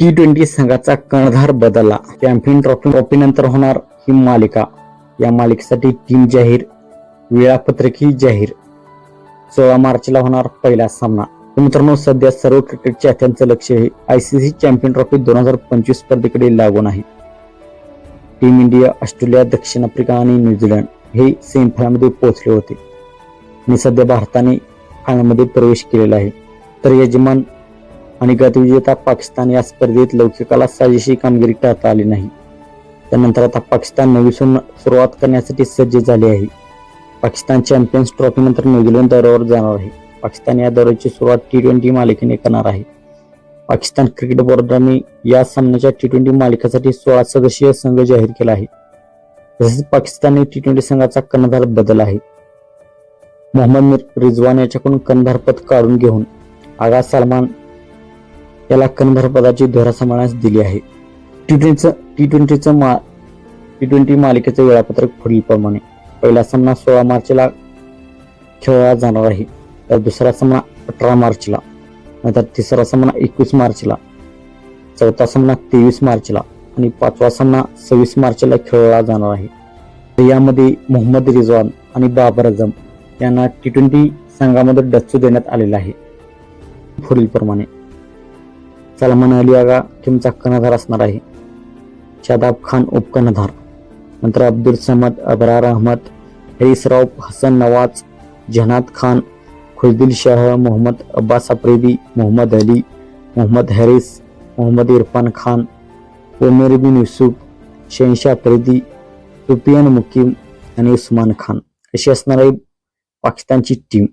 T twenty संघाचा कर्णधार बदलला. चॅम्पियन ट्रॉफी ट्रॉफी नंतर होणार ही मालिका. या मालिकेसाठी टीम जाहीर वेळापत्रकही जाहीर. सोळा मार्चला होणार पहिला सामना. मित्रांनो सध्या सर्व क्रिकेटच्या त्यांचं लक्ष हे आयसीसी चॅम्पियन ट्रॉफी दोन हजार पंचवीस स्पर्धेकडे लागून आहे. टीम इंडिया ऑस्ट्रेलिया दक्षिण आफ्रिका आणि न्यूझीलंड हे सेमीफायनलमध्ये पोहोचले होते. आणि सध्या भारताने फायनलमध्ये प्रवेश केलेला आहे. तर यजमान आणि गतविजेता पाकिस्तान या स्पर्धेत लौकिकाला साजेशी कामगिरी करता आली नाही. त्यानंतर आता पाकिस्तान नवीसून सुरुवात करण्यासाठी सज्ज झाले आहे. पाकिस्तान चॅम्पियन्स ट्रॉफी नंतर न्यूझीलंड दौऱ्यावर जाणार आहे. पाकिस्तान या दौऱ्याची सुरुवात टी ट्वेंटी मालिकेने करणार आहे. पाकिस्तान क्रिकेट बोर्डाने या सामन्याच्या टी ट्वेंटी मालिकेसाठी सोळा सदस्यीय संघ जाहीर केला आहे. तसेच पाकिस्तानने टी ट्वेंटी संघाचा कर्णधार बदल आहे. मोहम्मद मिर- याच्याकडून कर्णधारपद काढून घेऊन आगा सलमान याला कणभर पदाची धोरा सांभाळण्यास दिली आहे. टी ट्वेंटीचं टी ट्वेंटीचं मा टी ट्वेंटी मालिकेचं वेळापत्रक पुढीलप्रमाणे पहिला सामना सोळा मार्चला खेळला जाणार आहे. तर दुसरा सामना अठरा मार्चला. नंतर तिसरा सामना एकवीस मार्चला. चौथा सामना तेवीस मार्चला. आणि पाचवा सामना सव्वीस मार्चला खेळला जाणार आहे. यामध्ये मोहम्मद रिजवान आणि बाबर आझम यांना टी ट्वेंटी संघामध्ये डच्चू देण्यात आलेला आहे. पुढीलप्रमाणे सलमान अली आगा टीमचा कर्णधार असणार आहे. शादाब खान उपकर्णधार नंतर अब्दुल समद अबरार अहमद हरीस रौफ हसन नवाज जहनाद खान खुजदिल शाह मोहम्मद अब्बास आफ्रिदी मोहम्मद अली मोहम्मद हॅरिस मोहम्मद इरफान खान उमेर बिन युसुफ शहनशाह आफ्रिदी सुफियान मुकीम आणि उस्मान खान. अशी असणार आहे पाकिस्तानची टीम